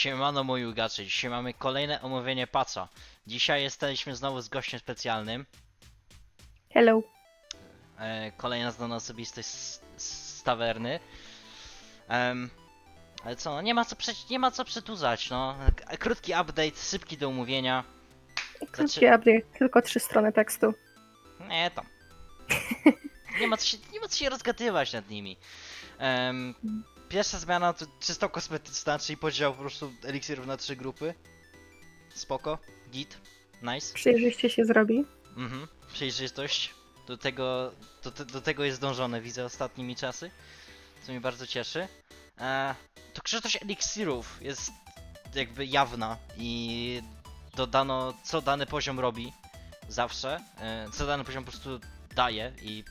Siemano moi ugacze, dzisiaj mamy kolejne omówienie paca. Dzisiaj jesteśmy znowu z gościem specjalnym. Hello. E, kolejna znana osobistość z, z tawerny. Em, ale co, no nie ma co, prze, nie ma co przetuzać, no. K- Krótki update, szybki do omówienia. Krótki Znaczy- update, tylko trzy strony tekstu. Nie tam. Nie ma co się, nie ma co się rozgadywać nad nimi. Em, pierwsza zmiana to czysto kosmetyczna, czyli podział po prostu eliksirów na trzy grupy. Spoko, git, nice. Przejrzyście się zrobi. Mhm, przejrzystość. Do tego, do, te- do tego jest dążone, widzę ostatnimi czasy. Co mnie bardzo cieszy. E, to kształtość eliksirów jest jakby jawna i dodano co dany poziom robi zawsze. E, co dany poziom po prostu daje i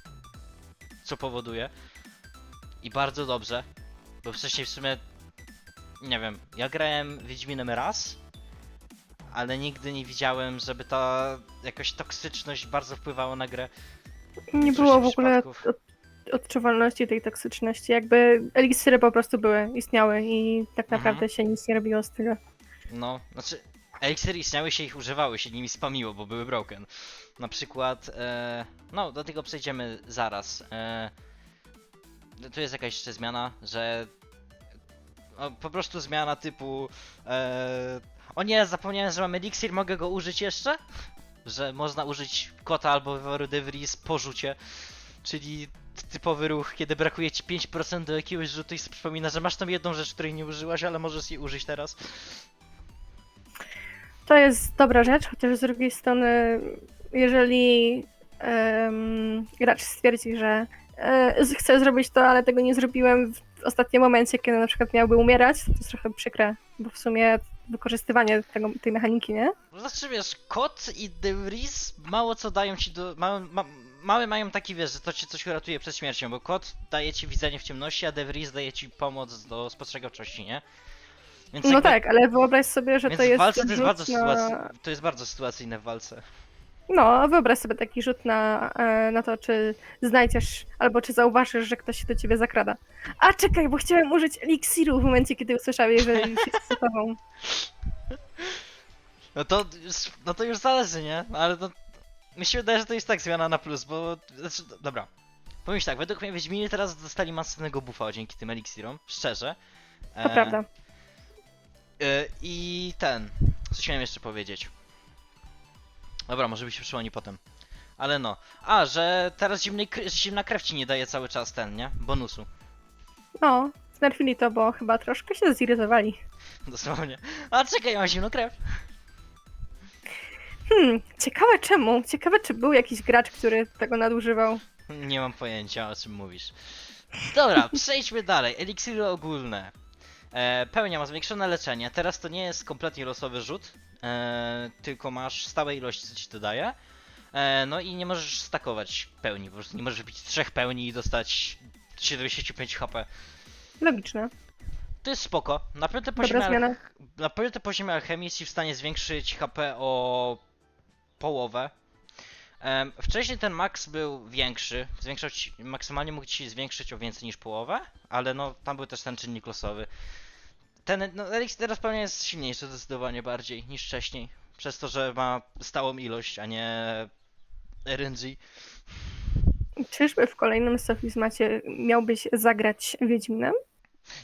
co powoduje. I bardzo dobrze, bo wcześniej w sumie nie wiem, ja grałem Wiedźminem raz, ale nigdy nie widziałem, żeby ta jakaś toksyczność bardzo wpływała na grę. Nie było w ogóle od, odczuwalności tej toksyczności. Jakby eliksiry po prostu były, istniały i tak Mhm. naprawdę się nic nie robiło z tego. No, znaczy, eliksiry istniały się ich używały, się nimi spamiło, bo były broken. Na przykład, e, no do tego przejdziemy zaraz. E, tu jest jakaś jeszcze zmiana, że o, po prostu zmiana typu e, o nie, zapomniałem, że mam eliksir, mogę go użyć jeszcze? Że można użyć kota albo wyworu de Vries po rzucie, czyli typowy ruch, kiedy brakuje ci 5% do jakiegoś rzutu i przypomina, że masz tam jedną rzecz, której nie użyłaś, ale możesz jej użyć teraz. To jest dobra rzecz, chociaż z drugiej strony, jeżeli em, gracz stwierdzi, że chcę zrobić to, ale tego nie zrobiłem w ostatnim momencie, kiedy na przykład miałby umierać, to jest trochę przykre, bo w sumie wykorzystywanie tego, tej mechaniki, nie? No Znaczy wiesz, kot i De Vries mało co dają ci do. Małe, ma, małe mają taki wiesz, że to cię coś uratuje przed śmiercią, bo kot daje ci widzenie w ciemności, a De Vries daje ci pomoc do spostrzegawczości, nie? Więc No jakby- tak, ale wyobraź sobie, że to jest w walce to jest bardzo. To jest bardzo sytuacyjne w walce. No, wyobraź sobie taki rzut na, e, na to, czy znajdziesz albo czy zauważysz, że ktoś się do ciebie zakrada. A czekaj, bo chciałem użyć eliksiru w momencie, kiedy usłyszałeś, że już jest z tobą. No to już, no to już zależy, nie? No ale to. Mi się wydaje, że to jest tak zmiana na plus, bo. Znaczy, do- dobra. Powiem ci tak, według mnie Wiedźminy teraz dostali masywnego buffa dzięki tym eliksirom, szczerze. To E, prawda. E, I ten. Co chciałem jeszcze powiedzieć? Dobra, może by się przypomni potem. Ale no. A, że teraz zimnej, zimna krew ci nie daje cały czas ten, nie? Bonusu. No, znerfili to, bo chyba troszkę się zirytowali. Dosłownie. A czekaj, ja mam zimną krew. Hmm, ciekawe czemu. Ciekawe, czy był jakiś gracz, który tego nadużywał. Nie mam pojęcia o czym mówisz. Dobra, przejdźmy dalej. Eliksiry ogólne. E, pełnia ma zwiększone leczenie. Teraz to nie jest kompletnie losowy rzut, e, tylko masz stałe ilości, co ci to daje. E, no i nie możesz stakować pełni, po prostu nie możesz wypić trzech pełni i dostać 75 HP. Logiczne. To jest spoko. Na piątym poziomie, na piątym poziomie alchemii jesteś w stanie zwiększyć HP o połowę. Em, wcześniej ten max był większy, zwiększał ci, maksymalnie mógł ci zwiększyć o więcej niż połowę, ale no tam był też ten czynnik losowy. Ten, no Elixir teraz pewnie jest silniejszy zdecydowanie bardziej niż wcześniej, przez to, że ma stałą ilość, a nie RNG. Czyżby w kolejnym sofizmacie miałbyś zagrać Wiedźminem?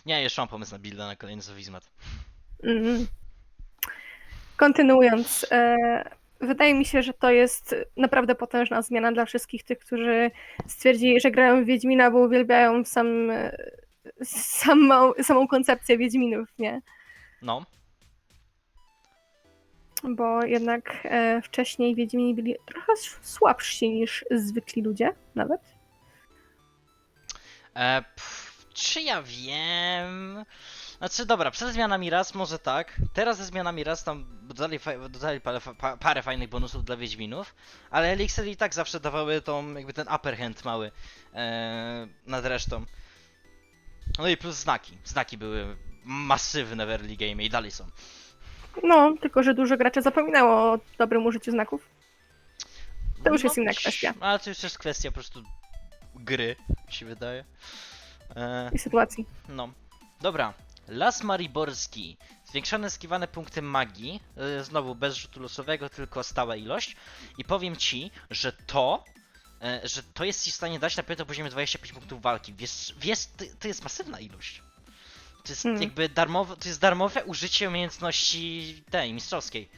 Nie, jeszcze mam pomysł na builda na kolejny sofizmat. Mm. Kontynuując, e, wydaje mi się, że to jest naprawdę potężna zmiana dla wszystkich tych, którzy stwierdzili, że grają w Wiedźmina, bo uwielbiają sam, samą, samą koncepcję Wiedźminów, nie? No, Bo jednak e, wcześniej Wiedźmini byli trochę słabsi niż zwykli ludzie, nawet. E, pff, czy ja wiem? Znaczy, dobra, przed zmianami raz może tak. Teraz ze zmianami raz tam dodali, dodali parę, parę fajnych bonusów dla Wiedźminów, ale Elixir i tak zawsze dawały tą, jakby ten upper hand mały e, nad resztą. No i plus znaki. Znaki były masywne w early game i dalej są. No, tylko że dużo graczy zapominało o dobrym użyciu znaków. To już jest inna ć- kwestia. Ale to już jest kwestia po prostu gry, mi się wydaje. E, i sytuacji. No, dobra. Las Mariborski. Zwiększone skiwane punkty magii. e, Znowu bez rzutu losowego, tylko stała ilość. I powiem ci, że to. E, Że to jest ci w stanie dać na pewno poziomie 25 punktów walki. Wiesz, wiesz to, to jest masywna ilość. To jest Hmm. jakby darmowe, to jest darmowe użycie umiejętności tej mistrzowskiej.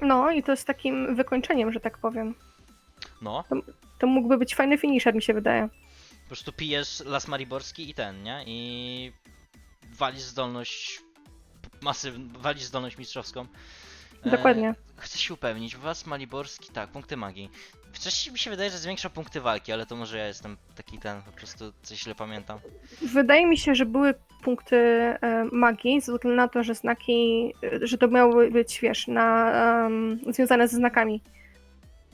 No i to jest takim wykończeniem, że tak powiem. No, To mógłby być fajny finisher, mi się wydaje. po prostu pijesz Las Mariborski i ten, nie? I walisz zdolność masywną, walisz zdolność mistrzowską. E, Dokładnie. Chcę się upewnić, Was Maliborski, tak, punkty magii. Wcześniej mi się wydaje, że zwiększa punkty walki, ale to może ja jestem taki ten, po prostu coś źle pamiętam. Wydaje mi się, że były punkty e, magii, ze względu na to, że znaki, e, że to miały być, wiesz, na, em, związane ze znakami.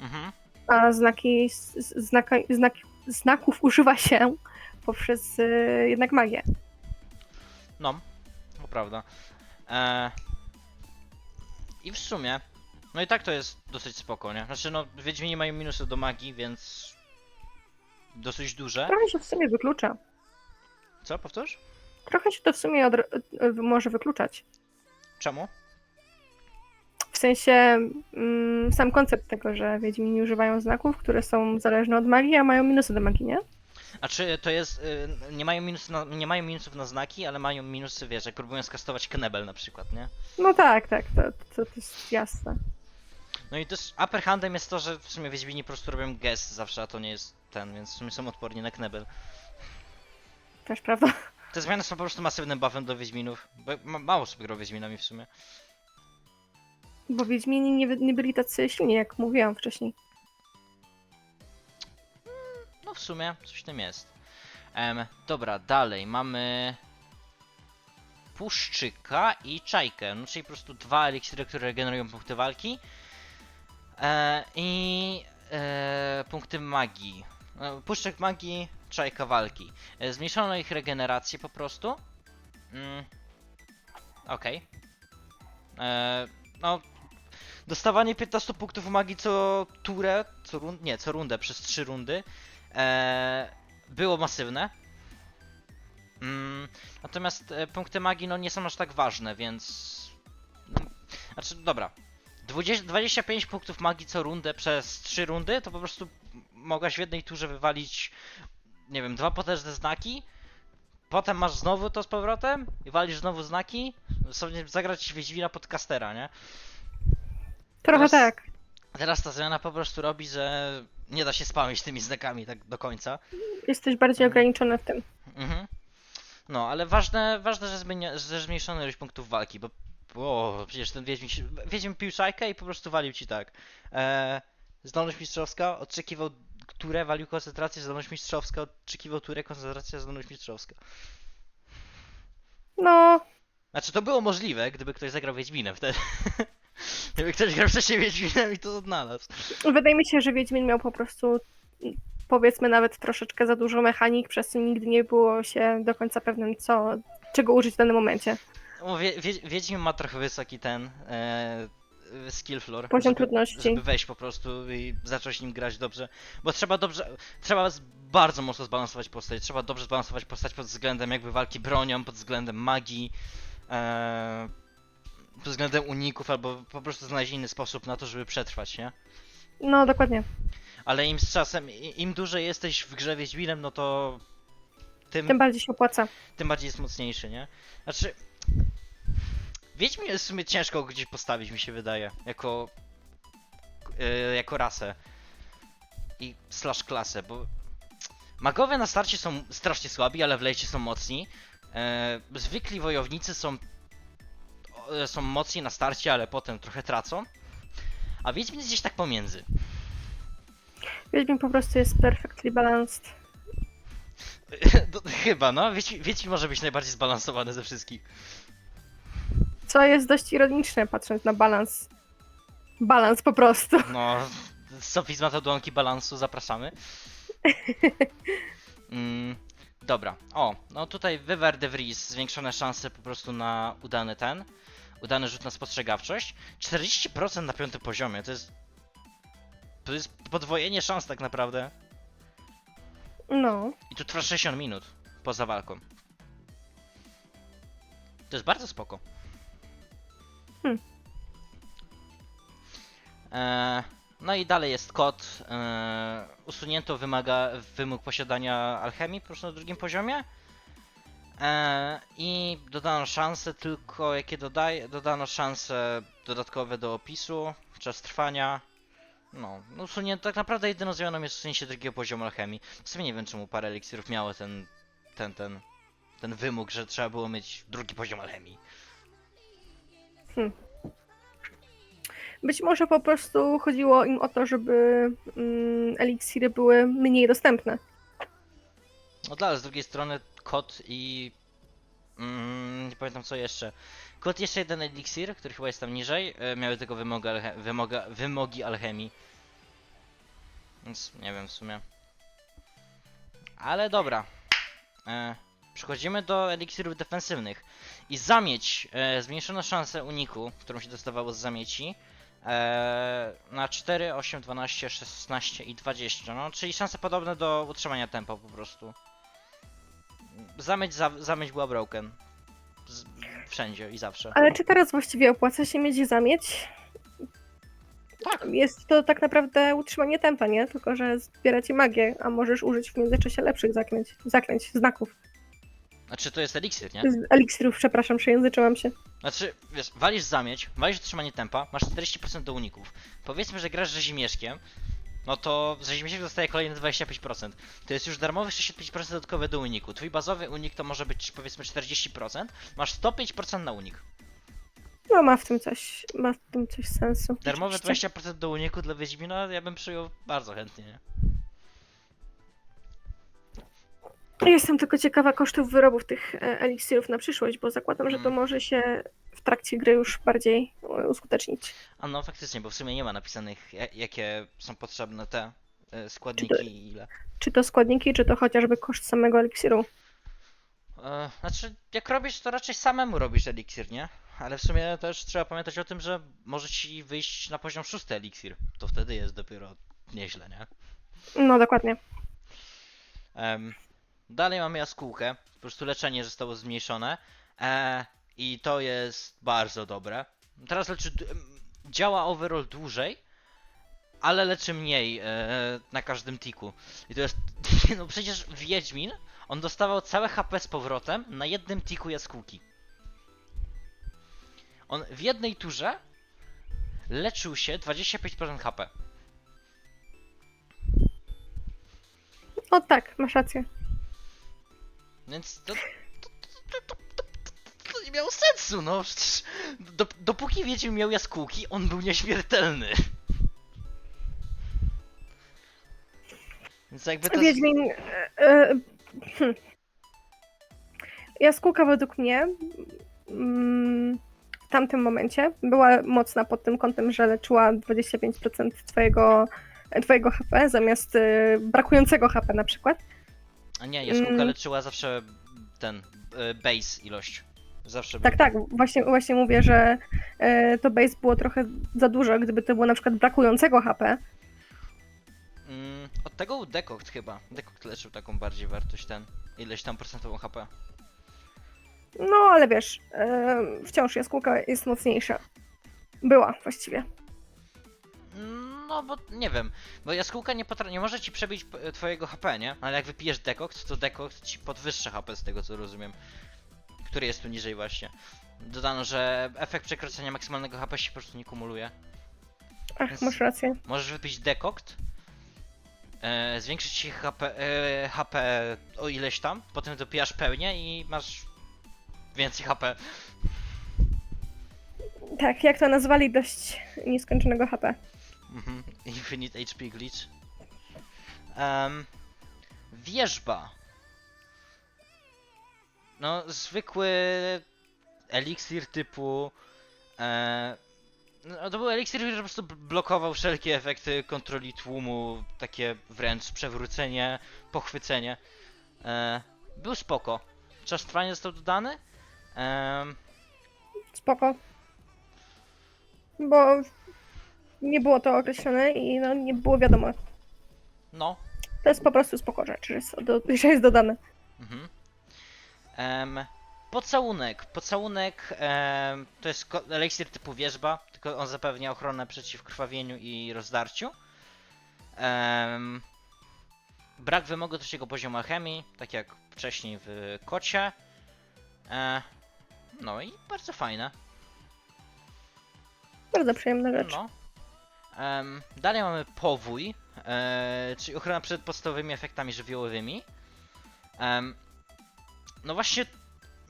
Mhm. A znaki, z- z- znaka, znaki, znaków używa się poprzez e, jednak magię. No, to prawda. E... I w sumie, no i tak to jest dosyć spoko, nie? Znaczy no, Wiedźmini mają minusy do magii, więc dosyć duże. Trochę się w sumie wyklucza. Co, powtórz? Trochę się to w sumie odr- e, może wykluczać. Czemu? W sensie mm, sam koncept tego, że Wiedźmini używają znaków, które są zależne od magii, a mają minusy do magii, nie? A czy to jest, y, nie mają, minusy na, nie mają minusów na znaki, ale mają minusy, wiesz, jak próbują skastować Knebel na przykład, nie? No tak, tak, to, to, to jest jasne. No i też upper handem jest to, że w sumie Wiedźmini po prostu robią gest zawsze, a to nie jest ten, więc w sumie są odporni na Knebel. Też prawda. Te zmiany są po prostu masywnym buffem do Wiedźminów, bo ma, mało sobie grał Wiedźminami w sumie. Bo Wiedźmini nie, wy- nie byli tacy silni, jak mówiłam wcześniej. No w sumie coś w tym jest. Em, dobra, dalej mamy Puszczyka i Czajkę, no czyli po prostu dwa eliksiry, które regenerują punkty walki e, i e, punkty magii. E, Puszczyk magii, Czajka walki. E, zmniejszono ich regenerację po prostu. Mm. Okej. E, No, dostawanie 15 punktów magii co turę, co rund, nie, co rundę przez 3 rundy e, było masywne. Mm, natomiast e, punkty magii no nie są aż tak ważne, więc... Znaczy, dobra. 20, 25 punktów magii co rundę przez 3 rundy, to po prostu mogłaś w jednej turze wywalić, nie wiem, dwa potężne znaki, potem masz znowu to z powrotem i walisz znowu znaki, sobie zagrać Wiedźmina podcastera, nie? Trochę Teraz- tak. Teraz ta zmiana po prostu robi, że nie da się spamić tymi znakami tak do końca. Jesteś bardziej ograniczony w tym. Mhm. No, ale ważne, ważne że, zmienia, że zmniejszono ilość punktów walki, bo o, przecież ten Wiedźmin, się- Wiedźmin pił szajkę i po prostu walił ci tak. E, zdolność mistrzowska, oczekiwał turę, walił koncentrację, zdolność mistrzowska, oczekiwał turę, koncentracja, zdolność mistrzowska. No, Znaczy to było możliwe, gdyby ktoś zagrał Wiedźminem wtedy. gdyby ktoś grał wcześniej Wiedźminem i to odnalazł. wydaje mi się, że Wiedźmin miał po prostu mm, powiedzmy nawet troszeczkę za dużo mechanik, przez co nigdy nie było się do końca pewnym, co, czego użyć w danym momencie. No, wie, wie, Wiedźmin ma trochę wysoki ten e, skill floor. Poziom żeby, trudności. Żeby wejść po prostu i zacząć nim grać dobrze. Bo trzeba dobrze. Trzeba z- bardzo mocno zbalansować postać. Trzeba dobrze zbalansować postać pod względem jakby walki bronią, pod względem magii. E, pod względem uników, albo po prostu znaleźć inny sposób na to, żeby przetrwać, nie? No, dokładnie. Ale im z czasem, i- im dłużej jesteś w grze Wiedźminem, no to tym, Tym bardziej się opłaca. tym bardziej jest mocniejszy, nie? Znaczy. Wiedźmin jest w sumie ciężko gdzieś postawić, mi się wydaje. Jako. e, jako rasę. I slash klasę, bo. Magowie na starcie są strasznie słabi, ale w lejcie są mocni. E, zwykli wojownicy są. e, są mocni na starcie, ale potem trochę tracą. A Wiedźmin jest gdzieś tak pomiędzy. Wiedźmin po prostu jest perfectly balanced. Chyba, no. Wiedźmin, Wiedźmin może być najbardziej zbalansowany ze wszystkich. Co jest dość ironiczne, patrząc na balans. Balans po prostu. No, sofizmat odłamki balansu, zapraszamy. Mm, dobra, o, no tutaj Wyver de Vries, zwiększone szanse po prostu na udany ten, udany rzut na spostrzegawczość. 40% na piątym poziomie, to jest, to jest podwojenie szans tak naprawdę. No. I tu trwa 60 minut poza walką. To jest bardzo spoko. Hmm. E, no i dalej jest kod. E, usunięto wymaga, wymóg posiadania alchemii po prostu na drugim poziomie. E, I dodano szanse tylko, jakie dodaj, dodano szanse dodatkowe do opisu, czas trwania. No usunięto, tak naprawdę jedyną zmianą jest usunięcie drugiego poziomu alchemii. W sumie nie wiem czemu parę eliksirów miało ten, ten, ten, ten wymóg, że trzeba było mieć drugi poziom alchemii. Być może po prostu chodziło im o to, żeby mm, eliksiry były mniej dostępne. No tak, ale z drugiej strony kod i... Mm, nie pamiętam co jeszcze. Kod jeszcze jeden eliksir, który chyba jest tam niżej, e, miały tego wymoga, alche- wymoga, wymogi alchemii. Więc nie wiem w sumie. Ale dobra. E, przechodzimy do eliksirów defensywnych. I zamieć e, zmniejszono szansę uniku, którą się dostawało z zamieci. E, na 4, 8, 12, 16 i 20. No, czyli szanse podobne do utrzymania tempa po prostu. Zamieć, za, zamieć była broken. Z, wszędzie i zawsze. Ale czy teraz właściwie opłaca się mieć zamieć? Tak. Jest to tak naprawdę utrzymanie tempa, nie? Tylko, że zbiera ci magię, a możesz użyć w międzyczasie lepszych zaklęć, zaklęć znaków. Znaczy to jest eliksir, nie? Z eliksirów, przepraszam, przejęzyczyłam się. Znaczy, wiesz, walisz zamieć, walisz utrzymanie tempa, masz 40% do uników. Powiedzmy, że grasz rzezimieszkiem, no to rzezimieszek dostaje kolejne 25%. To jest już darmowy 65% dodatkowe do uniku. Twój bazowy unik to może być powiedzmy 40%, masz 105% na unik. No ma w tym coś, ma w tym coś sensu. Darmowe Rzeczywiście. 20% do uniku dla Wiedźmina ja bym przyjął bardzo chętnie, nie? Jestem tylko ciekawa kosztów wyrobów tych e, eliksirów na przyszłość, bo zakładam, że to Mm. może się w trakcie gry już bardziej e, uskutecznić. A no faktycznie, bo w sumie nie ma napisanych ja- jakie są potrzebne te e, składniki i ile. Czy to składniki, czy to chociażby koszt samego eliksiru. Znaczy, jak robisz, to raczej samemu robisz eliksir, nie? Ale w sumie też trzeba pamiętać o tym, że może ci wyjść na poziom szósty eliksir. To wtedy jest dopiero nieźle, nie? No dokładnie. Em, dalej mamy jaskółkę. Po prostu leczenie zostało zmniejszone. E, I to jest bardzo dobre. Teraz leczy. Działa overall dłużej, ale leczy mniej e, na każdym tiku. I to jest. No przecież Wiedźmin, on dostawał całe HP z powrotem na jednym tiku jaskółki. On w jednej turze leczył się 25% HP. O tak, masz rację. Więc to, to, to, to, to, to, nie miało sensu, no przecież do, dopóki Wiedźmin miał jaskółki, on był nieśmiertelny. Więc jakby to... Wiedźmin. E, e, hm. Jaskółka według mnie mm, w tamtym momencie była mocna pod tym kątem, że leczyła 25% twojego, twojego HP zamiast e, brakującego HP na przykład. A nie, jaskółka Mm. leczyła zawsze ten, e, base ilość. Zawsze Tak, był. tak, właśnie, właśnie mówię, że e, to base było trochę za dużo, gdyby to było na przykład brakującego HP. Mm, od tego był Dekokt chyba. Dekokt leczył taką bardziej wartość ten, ileś tam procentową HP. No ale wiesz, e, wciąż jaskółka jest mocniejsza. Była właściwie. No, bo nie wiem, bo jaskółka nie, potra- nie może ci przebić p- twojego HP, nie? Ale jak wypijesz dekokt, to dekokt ci podwyższa HP z tego co rozumiem. Który jest tu niżej właśnie. Dodano, że efekt przekroczenia maksymalnego HP się po prostu nie kumuluje. Ach, masz rację. Możesz wypić dekokt, e, zwiększyć ci HP, e, HP o ileś tam, potem dopijasz pełnię i masz więcej HP. Tak, jak to nazwali, dość nieskończonego HP. Mhm. Infinite HP glitch. Um, wierzba. No, zwykły eliksir typu. E, no, to był eliksir, który po prostu bl- blokował wszelkie efekty kontroli tłumu, takie wręcz przewrócenie, pochwycenie. E, był spoko. Czas trwania został dodany. Em, Spoko. Bo nie było to określone i no, nie było wiadomo. no, To jest po prostu spoko rzecz, że jest, do, że jest dodane. Mhm. Em, Pocałunek. Pocałunek em, to jest ko- eliksir typu wierzba, tylko on zapewnia ochronę przeciw krwawieniu i rozdarciu. Em, brak wymogu trzeciego poziomu chemii, tak jak wcześniej w kocie. E, no i bardzo fajne. Bardzo przyjemna rzecz. No. Em, dalej mamy powój, e, czyli ochrona przed podstawowymi efektami żywiołowymi. Em, no właśnie,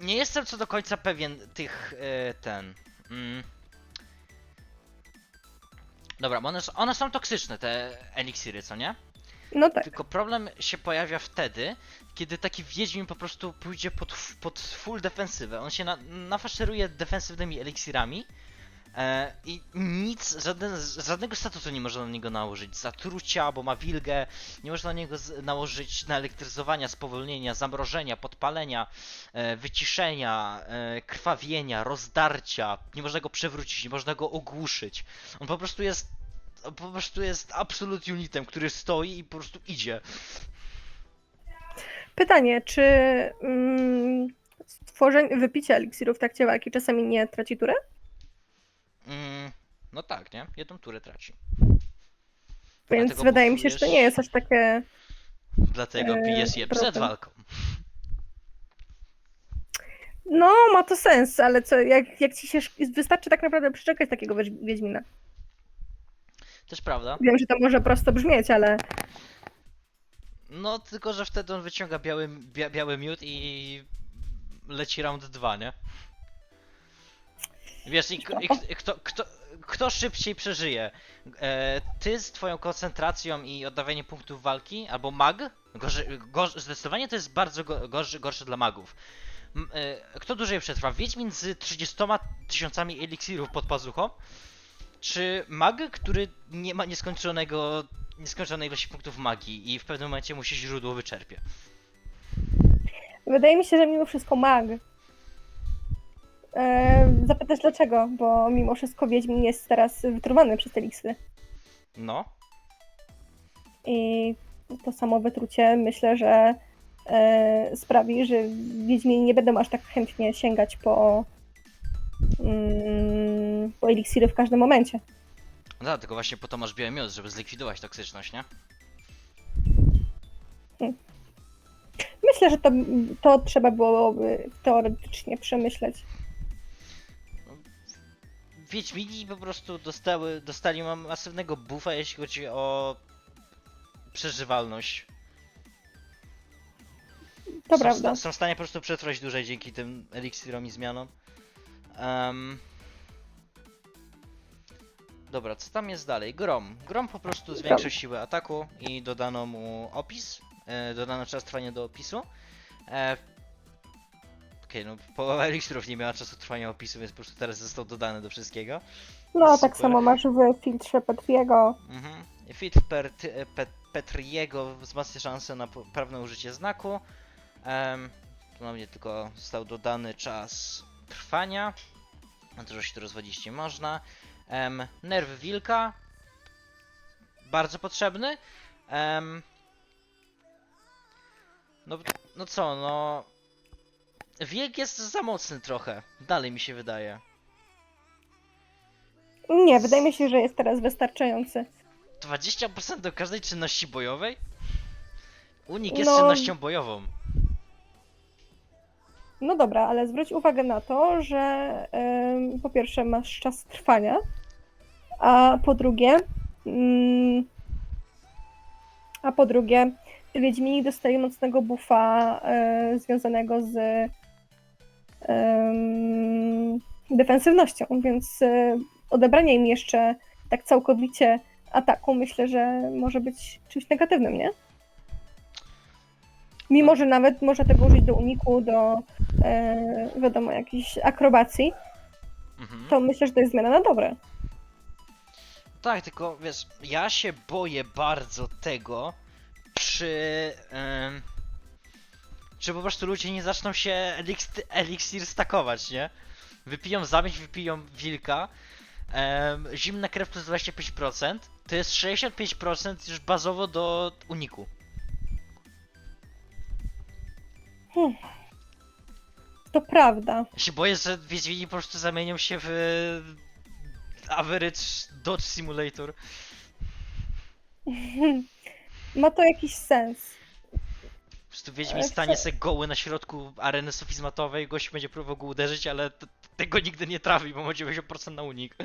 nie jestem co do końca pewien tych, e, ten... Mm. Dobra, bo one, one są toksyczne, te eliksiry, co nie? No tak. Tylko problem się pojawia wtedy, kiedy taki Wiedźmin po prostu pójdzie pod, pod full defensywę. On się na, nafaszeruje defensywnymi eliksirami e, i nic, żaden, żadnego statusu nie można na niego nałożyć. Zatrucia, bo ma wilgę, nie można na niego z, nałożyć naelektryzowania, spowolnienia, zamrożenia, podpalenia, e, wyciszenia, e, krwawienia, rozdarcia. Nie można go przewrócić, nie można go ogłuszyć. On po prostu jest po prostu jest absolute unitem, który stoi i po prostu idzie. Pytanie, czy mm, stworzenie, wypicie eliksiru w trakcie walki czasami nie traci turę? Mm, no tak, nie? Jedną turę traci. Więc Dlatego wydaje mi się, że to nie jest aż takie. Dlatego Eee, pijesz je przed problem. walką. No, ma to sens, ale co, jak, jak ci się. sz- Wystarczy tak naprawdę przeczekać takiego Wiedź- Wiedźmina. Też prawda. Wiem, że to może prosto brzmieć, ale No, tylko że wtedy on wyciąga biały, bia, biały miód i leci round 2, nie? Wiesz, i, i, kto, kto, kto szybciej przeżyje? E, ty z twoją koncentracją i oddawaniem punktów walki, albo mag? Zdecydowanie to jest bardzo go, gorsze dla magów. M, e, kto dłużej przetrwa? Wiedźmin z 30 tysiącami eliksirów pod pazuchą? Czy mag, który nie ma nieskończonego, nieskończonej ilości punktów magii i w pewnym momencie mu się źródło wyczerpie? wydaje mi się, że mimo wszystko mag. E, zapytasz dlaczego? Bo mimo wszystko Wiedźmin jest teraz wytruwany przez eliksy. No. I to samo wytrucie myślę, że e, sprawi, że Wiedźmini nie będą aż tak chętnie sięgać po, mm, po eliksiry w każdym momencie. No tak, tylko właśnie po to masz biały miód, żeby zlikwidować toksyczność, nie? Myślę, że to, to trzeba byłoby teoretycznie przemyśleć. Wiedźmini po prostu dostały, dostali ma- masywnego buffa, jeśli chodzi o przeżywalność. To są, prawda. są w stanie po prostu przetrwać dłużej dzięki tym eliksirom i zmianom. Em, Dobra, co tam jest dalej? Grom. Grom po prostu zwiększa siłę ataku i dodano mu opis. E, dodano czas trwania do opisu. E, Okej, no połowa eliksirów nie miała czasu trwania opisu, więc po prostu teraz został dodany do wszystkiego. No, tak super. samo masz w filtrze Petriego. Mhm. Fit ty, pet, Petriego wzmacnia szansę na poprawne użycie znaku. Um, ponownie tylko został dodany czas trwania. Na to, że się tu rozwodzić nie można. Em, nerw wilka. Bardzo potrzebny. Em, no, no co, no... Wilk jest za mocny trochę. Dalej mi się wydaje. Nie, wydaje mi się, że jest teraz wystarczający. 20% do każdej czynności bojowej? Unik jest No. czynnością bojową. No dobra, ale zwróć uwagę na to, że em, po pierwsze masz czas trwania, a po drugie, mm, a po drugie, Wiedźmini dostają mocnego buffa e, związanego z defensywnością, więc e, odebranie im jeszcze tak całkowicie ataku myślę, że może być czymś negatywnym, nie? Mimo, że nawet można tego użyć do uniku, do e, wiadomo, jakiejś akrobacji, Mhm. to myślę, że to jest zmiana na dobre. Tak, tylko wiesz, ja się boję bardzo tego przy. em, że po prostu ludzie nie zaczną się eliks- eliksir stakować, nie? Wypiją zamieć, wypiją wilka. em, zimna krew plus 25%. To jest 65% już bazowo do uniku. To prawda. Ja się boję, że Wiedźmini po prostu zamienią się w e, Average Dodge Simulator. Ma to jakiś sens. Prostu Wiedźmin Ale stanie se goły na środku areny sofizmatowej, gość będzie próbował go uderzyć, ale t- tego nigdy nie trafi, bo ma 90% na unik.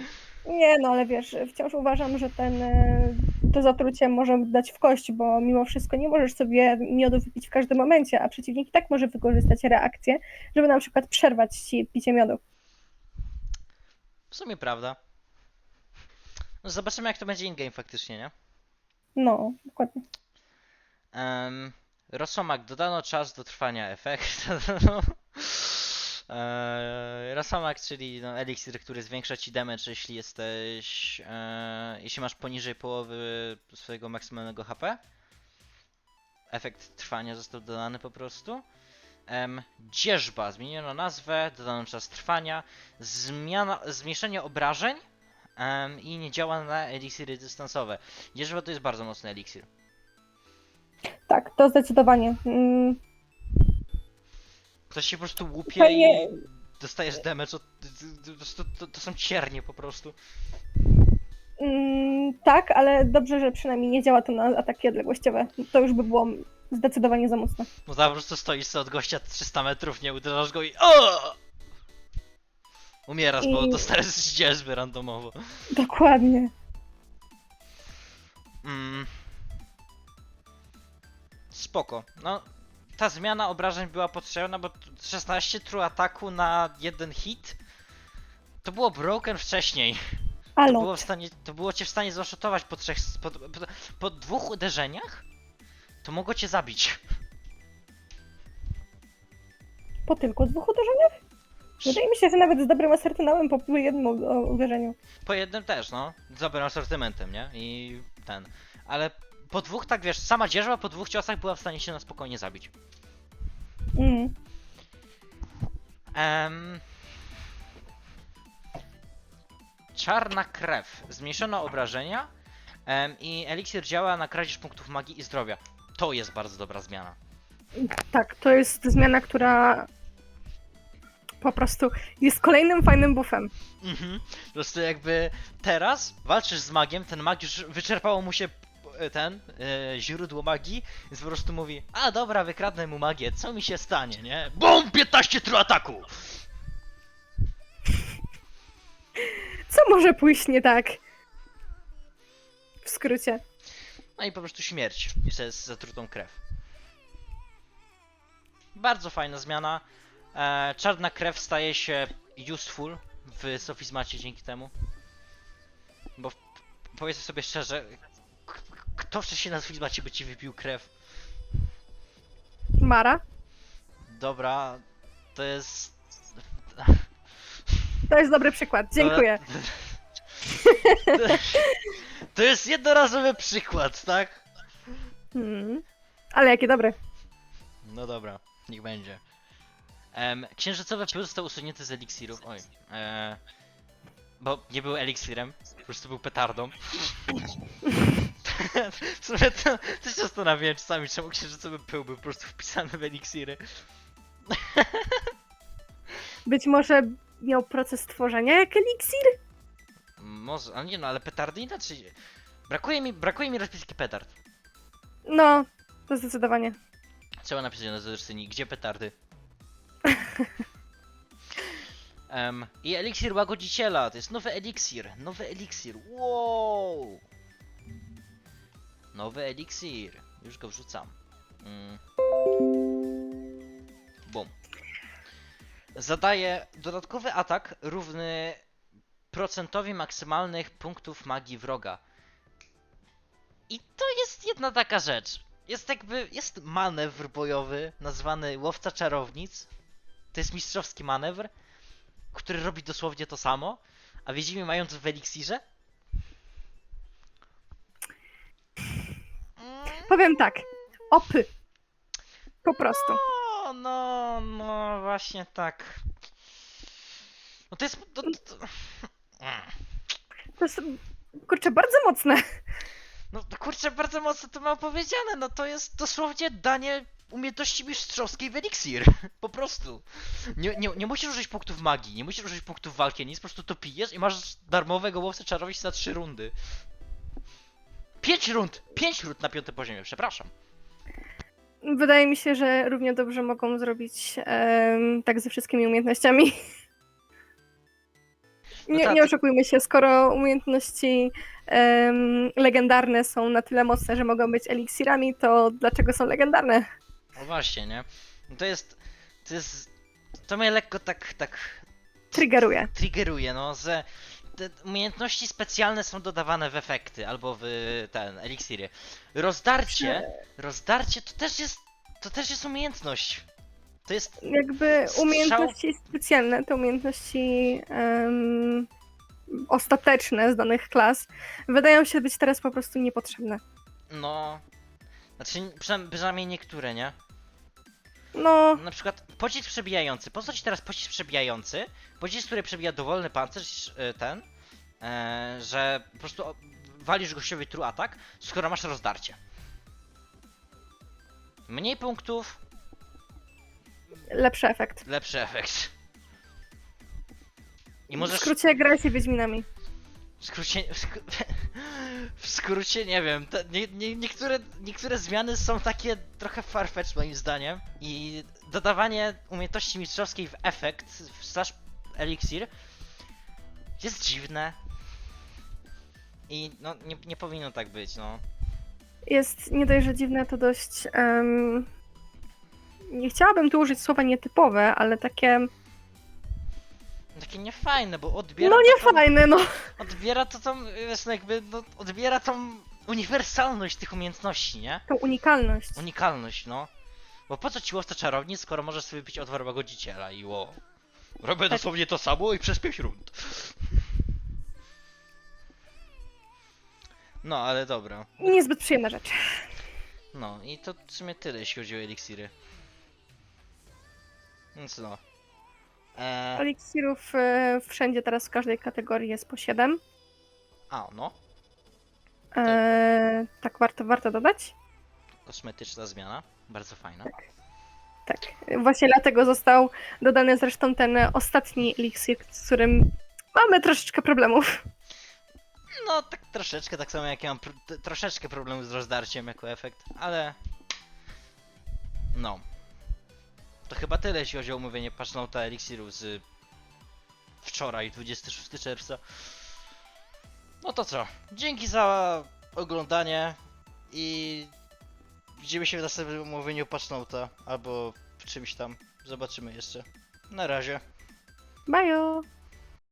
Nie, no ale wiesz, wciąż uważam, że ten, e, to zatrucie może dać w kość, bo mimo wszystko nie możesz sobie miodu wypić w każdym momencie, a przeciwnik i tak może wykorzystać reakcję, żeby na przykład przerwać ci picie miodu. W sumie prawda. No zobaczymy jak to będzie in-game faktycznie, nie? No, dokładnie. Um, Rosomak, dodano czas do trwania efektu. Eee, Rosomak, czyli no, eliksir, który zwiększa ci damage, jeśli jesteś. E, jeśli masz poniżej połowy swojego maksymalnego HP. Efekt trwania został dodany po prostu. Em, dzierżba, zmieniono nazwę, dodano czas trwania, zmiana, zmniejszenie obrażeń i nie działa na eliksiry dystansowe. Dzierżba to jest bardzo mocny eliksir. Tak, to zdecydowanie. Mm, Ktoś się po prostu łupie Fajnie. i dostajesz damage od... To, to, to są ciernie po prostu. mm, tak, ale dobrze, że przynajmniej nie działa to na ataki odległościowe. To już by było zdecydowanie za mocne. No tam po prostu stoisz sobie od gościa 300 metrów, nie uderzasz go i o! Umierasz, bo I- dostajesz z dzierżby randomowo. Dokładnie. Mm. Spoko. No, ta zmiana obrażeń była potrzebna, bo t- 16 true ataku na jeden hit to było broken wcześniej. To było, w stanie, to było cię w stanie zaszotować po trzech. Po, po, po dwóch uderzeniach? To mogło cię zabić. Po tylko dwóch uderzeniach? Wydaje mi się, że nawet z dobrym asertynałem po jednym u- uderzeniu. Po jednym też, no. Z dobrym asortymentem, nie? I ten. Ale po dwóch, tak wiesz, sama dzierżba po dwóch ciosach była w stanie się na spokojnie zabić. Mm. Em... Czarna krew. Zmniejszono obrażenia em, i eliksir działa na kradzież punktów magii i zdrowia. To jest bardzo dobra zmiana. Tak, to jest zmiana, która po prostu jest kolejnym fajnym buffem. Mhm. Po prostu jakby teraz walczysz z magiem, ten mag już wyczerpało mu się ten e, źródło magii, więc po prostu mówi, a dobra, wykradnę mu magię, co mi się stanie, nie? BUM! 15 tru ataku! Co może pójść nie tak? W skrócie. No i po prostu śmierć przez zatrutą krew. Bardzo fajna zmiana. E, czarna krew staje się useful w sofizmacie dzięki temu. Bo w- powiedzmy sobie szczerze, kto wcześniej na sofizmacie by ci wypił krew? Mara. Dobra, to jest... To jest dobry przykład. Dziękuję. To, to jest jednorazowy przykład, tak? Hmm. Ale jakie dobre. No dobra, niech będzie. Em, księżycowy pył został usunięty z eliksirów. Oj. E, bo nie był eliksirem, po prostu był petardą. w sumie to też się zastanawiałem czasami, czemu księżycowy pył był po prostu wpisany w eliksiry. Być może miał proces tworzenia jak eliksir? Może, a nie no, ale petardy inaczej. Brakuje mi, brakuje mi rozpiski petard. No, to zdecydowanie. Trzeba napisać na zadyszcyni, gdzie petardy? Em, I eliksir łagodziciela, to jest nowy eliksir, nowy eliksir, wow! Nowy eliksir, już go wrzucam. Mm. Bum. Zadaje dodatkowy atak równy procentowi maksymalnych punktów magii wroga. I to jest jedna taka rzecz. Jest jakby, jest manewr bojowy nazwany łowca czarownic. To jest mistrzowski manewr, który robi dosłownie to samo. A Wiedźmi mając w eliksirze? Powiem tak. Opy. Po prostu. No, no, no, właśnie tak. No to jest... To, to, to... To jest, kurczę, bardzo mocne. No kurczę, bardzo mocno to mam powiedziane, no to jest dosłownie danie umiejętności mistrzowskiej w Elixir. Po prostu. Nie, nie, nie musisz użyć punktów magii, nie musisz użyć punktów walki, nic, po prostu to pijesz i masz darmowego łowcę czarownic za 3 rundy. 5 rund! 5 rund na piątym poziomie, przepraszam. Wydaje mi się, że równie dobrze mogą zrobić em, tak ze wszystkimi umiejętnościami. Nie, tak. nie oszukujmy się, skoro umiejętności em, legendarne są na tyle mocne, że mogą być eliksirami, to dlaczego są legendarne? No właśnie, nie? No To jest. To jest. To mnie lekko tak. tak Triggeruje. triggeruje, no, że te umiejętności specjalne są dodawane w efekty albo w ten eliksiry. Rozdarcie, rozdarcie to też jest to też jest umiejętność. To jest Jakby Strzał- umiejętności specjalne, te umiejętności em, ostateczne z danych klas, wydają się być teraz po prostu niepotrzebne. no znaczy przynajmniej niektóre, nie? No, Na przykład pocisk przebijający. Po co ci teraz pocisk przebijający? Pocisk, który przebija dowolny pancerz, e, ten, e, że po prostu o- walisz gościowi true attack, skoro masz rozdarcie. Mniej punktów, lepszy efekt. lepszy efekt. I W możesz. skrócie grajcie Wiedźminami. W skrócie. W, skró... w skrócie nie wiem. Te, nie, nie, niektóre, niektóre zmiany są takie trochę farfetch moim zdaniem. I dodawanie umiejętności mistrzowskiej w efekt w slash elixir jest dziwne. I no nie, nie powinno tak być, no. Jest nie dość, że dziwne, to dość. em, nie chciałabym tu użyć słowa nietypowe, ale takie. Takie niefajne, bo odbiera. No to nie fajne, no. Odbiera to tą, wiesz, no jakby, no, odbiera tą uniwersalność tych umiejętności, nie? Tą unikalność. Unikalność, no. Bo po co ci łowca czarownic, skoro możesz sobie pić odwar godziciela i ło. Robię Tak. dosłownie to samo i przez 5 rund. No, ale dobra. Niezbyt przyjemna rzecz. No i to w sumie tyle, jeśli chodzi o eliksiry. Więc no. Eee, Eliksirów e, wszędzie teraz w każdej kategorii jest po 7. a, no. E, tak warto, warto dodać. Kosmetyczna zmiana. Bardzo fajna. Tak. Właśnie dlatego został dodany zresztą ten ostatni eliksir, z którym mamy troszeczkę problemów. No, tak troszeczkę, tak samo jak ja mam pr- t- troszeczkę problemu z rozdarciem jako efekt, ale... No. To chyba tyle, jeśli chodzi o omówienie Patchnota Elixiru z wczoraj, 26 czerwca. No to co? Dzięki za oglądanie i widzimy się w następnym omówieniu Patchnota albo w czymś tam. Zobaczymy jeszcze. Na razie. Bajo!